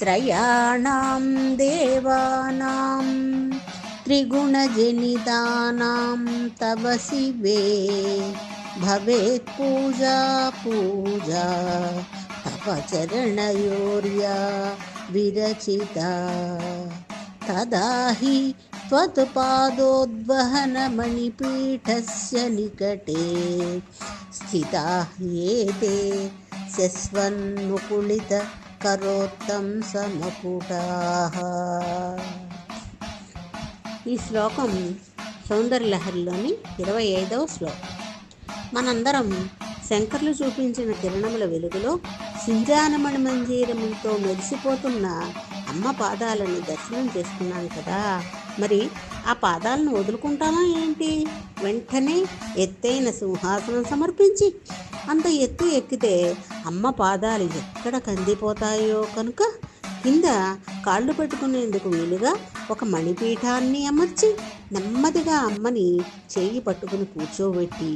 त्रयाणां देवानां त्रिगुणजनितानां शिवे। भवेत् पूजा पूजा तव चरणयोर्या विरचिता। तदा हि त्वत्पादोद्वहनमणिपीठस्य निकटे स्थिताः ये ते కరోత్తం సమపుటాः ఈ శ్లోకం సౌందర్యలహరిలోని ఇరవై ఐదవ శ్లోకం. మనందరం శంకర్లు చూపించిన కిరణముల వెలుగులో సింజానమణి మంజీరముతో మెరిసిపోతున్న అమ్మ పాదాలను దర్శనం చేసుకున్నాం కదా. మరి ఆ పాదాలను వదులుకుంటామా ఏంటి? వెంటనే ఎత్తైన సింహాసనం సమర్పించి అంత ఎత్తు ఎక్కితే అమ్మ పాదాలు ఎక్కడ కందిపోతాయో కనుక కింద కాళ్ళు పెట్టుకునేందుకు వీలుగా ఒక మణిపీఠాన్ని అమర్చి నెమ్మదిగా అమ్మని చేయి పట్టుకుని కూర్చోబెట్టి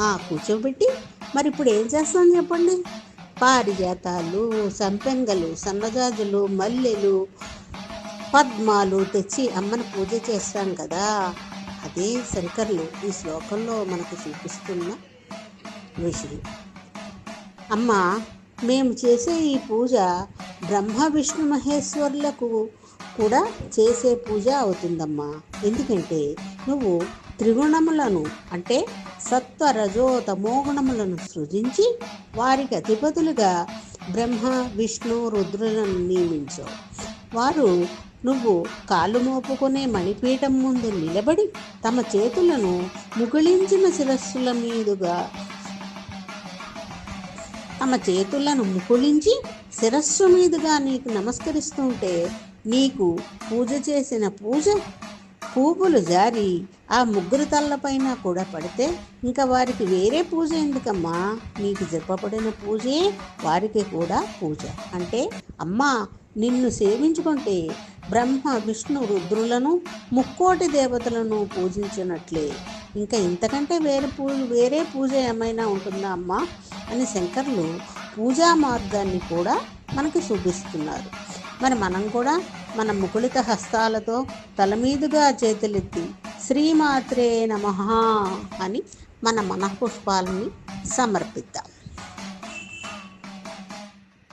ఆ కూర్చోబెట్టి మరి ఇప్పుడు ఏం చేస్తాం చెప్పండి? పారిజాతాలు సంపెంగలు సన్నజాజులు మల్లెలు పద్మాలు తెచ్చి అమ్మని పూజ చేస్తాం కదా. అదే శంకర్లు ఈ శ్లోకంలో మనకు చూపిస్తున్న విషయం అమ్మ మేము చేసే ఈ పూజ బ్రహ్మ విష్ణు మహేశ్వరులకు కూడా చేసే పూజ అవుతుందమ్మా. ఎందుకంటే నువ్వు త్రిగుణములను అంటే సత్వ రజో తమోగుణములను సృజించి వారికి అధిపతులుగా బ్రహ్మ విష్ణు రుద్రులను నియమించావు. వారు నువ్వు కాళ్ళు మోపుకునే మణిపీఠం ముందు నిలబడి తమ చేతులను ముగుళించిన శిరస్సుల మీదుగా తమ చేతులను ముకుళించి శిరస్సు మీదుగా నీకు నమస్కరిస్తుంటే నీకు పూజ చేసిన పూజ పూపులు జారి ఆ ముగ్గురు తల్లపైన కూడా పడితే ఇంకా వారికి వేరే పూజ ఎందుకమ్మా? నీకు చెప్పబడిన పూజే వారికి కూడా పూజ. అంటే అమ్మా నిన్ను సేవించుకుంటే బ్రహ్మ విష్ణు రుద్రులను ముక్కోటి దేవతలను పూజించినట్లే. ఇంకా ఇంతకంటే వేరే పూజ వేరే పూజ ఏమైనా ఉంటుందా అమ్మా? అని శంకర్లు పూజా మార్గాన్ని కూడా మనకి చూపిస్తున్నారు. మరి మనం కూడా మన ముకుళిత హస్తాలతో తల మీదుగా చేతులెత్తి శ్రీమాత్రే నమ అని మన మనఃపుష్పాలని సమర్పిద్దాం.